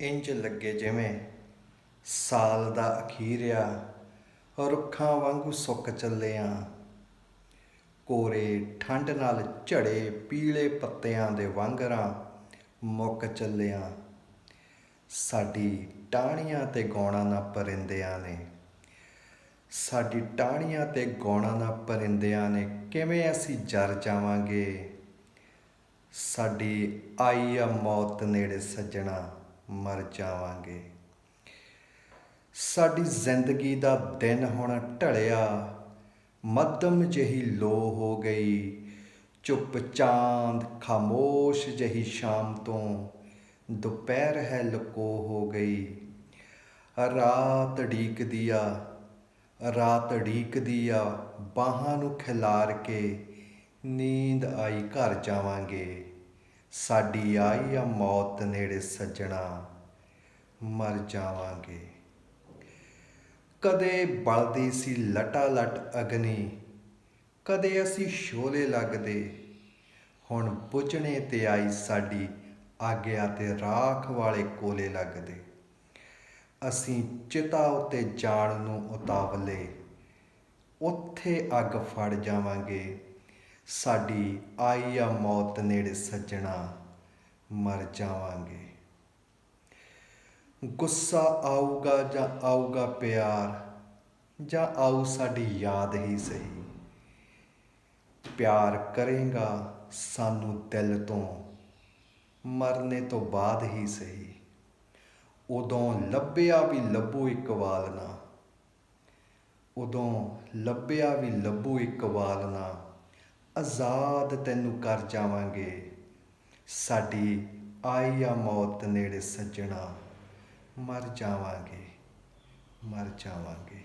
ਇੰਜ ਲੱਗੇ ਜਿਵੇਂ ਸਾਲ ਦਾ ਅਖੀਰਿਆ, ਰੁੱਖਾਂ ਵਾਂਗੂ ਸੁੱਕ ਚੱਲਿਆ। ਕੋਰੇ ਠੰਡ ਨਾਲ ਝੜੇ ਪੀਲੇ ਪੱਤਿਆਂ ਦੇ ਵਾਂਗਰਾਂ ਮੁੱਕ ਚੱਲਿਆ। ਸਾਡੀ ਟਾਹਣੀਆਂ ਤੇ ਗਾਉਣਾ ਨਾ ਪਰਿੰਦਿਆਂ ਨੇ। ਸਾਡੀ ਟਾਹਣੀਆਂ ਤੇ ਗਾਉਣਾ ਨਾ ਪਰਿੰਦਿਆਂ ਨੇ ਕਿਵੇਂ ਅਸੀਂ ਜਰ ਜਾਵਾਂਗੇ? ਸਾਡੀ ਆਈ ਆ ਮੌਤ ਨੇੜੇ ਸੱਜਣਾ। ਮਰ ਜਾਵਾਂਗੇ। ਸਾਡੀ ਜ਼ਿੰਦਗੀ ਦਾ ਦਿਨ ਹੁਣ ਢਲਿਆ। ਮੱਧਮ ਜਿਹੀ ਲੋ ਹੋ ਗਈ। ਚੁੱਪ ਚਾਂਦ, ਖਾਮੋਸ਼ ਜਿਹੀ ਸ਼ਾਮ ਤੋਂ ਦੁਪਹਿਰ ਹੈ ਲਕੋ ਹੋ ਗਈ। ਰਾਤ ਢੀਕਦੀ ਆ, ਰਾਤ ਢੀਕਦੀ ਆ, ਬਾਹਾਂ ਨੂੰ ਖਿਲਾਰ ਕੇ ਨੀਂਦ ਆਈ ਘਰ ਜਾਵਾਂਗੇ। ਸਾਡੀ ਆਈ ਆ ਮੌਤ ਨੇੜੇ ਸੱਜਣਾ, ਮਰ ਜਾਵਾਂਗੇ। ਕਦੇ ਬਲਦੀ ਸੀ ਲਟਾ ਲਟ ਅਗਨੀ, ਕਦੇ ਅਸੀਂ ਸ਼ੋਲੇ ਲੱਗਦੇ। ਹੁਣ ਪੁੱਜਣੇ ਤੇ ਆਈ ਸਾਡੀ ਆਗਿਆ ਤੇ ਰਾਖ ਵਾਲੇ ਕੋਲੇ ਲੱਗਦੇ। ਅਸੀਂ ਚਿਤਾ ਉਤੇ ਜਾਣ ਨੂੰ ਉਤਾਵਲੇ, ਉੱਥੇ ਅੱਗ ਫੜ ਜਾਵਾਂਗੇ। ਸਾਡੀ ਆਈ ਆ ਮੌਤ ਨੇੜੇ ਸੱਜਣਾ, ਮਰ ਜਾਵਾਂਗੇ। ਗੁੱਸਾ ਆਊਗਾ ਜਾਂ ਆਊਗਾ ਪਿਆਰ, ਜਾਂ ਆਊ ਸਾਡੀ ਯਾਦ ਹੀ ਸਹੀ। ਪਿਆਰ ਕਰੇਗਾ ਸਾਨੂੰ ਦਿਲ ਤੋਂ, ਮਰਨੇ ਤੋਂ ਬਾਅਦ ਹੀ ਸਹੀ। ਉਦੋਂ ਲੱਭਿਆ ਵੀ ਲੱਭੂ ਇੱਕ ਵਾਲਨਾ ਉਦੋਂ ਲੱਭਿਆ ਵੀ ਲੱਭੂ ਇੱਕ ਵਾਲਨਾ ਆਜ਼ਾਦ ਤੈਨੂੰ ਕਰ ਜਾਵਾਂਗੇ। ਸਾਡੀ ਆਈ ਆ ਮੌਤ ਨੇੜੇ ਸੱਜਣਾ ਮਰ ਜਾਵਾਂਗੇ ਮਰ ਜਾਵਾਂਗੇ।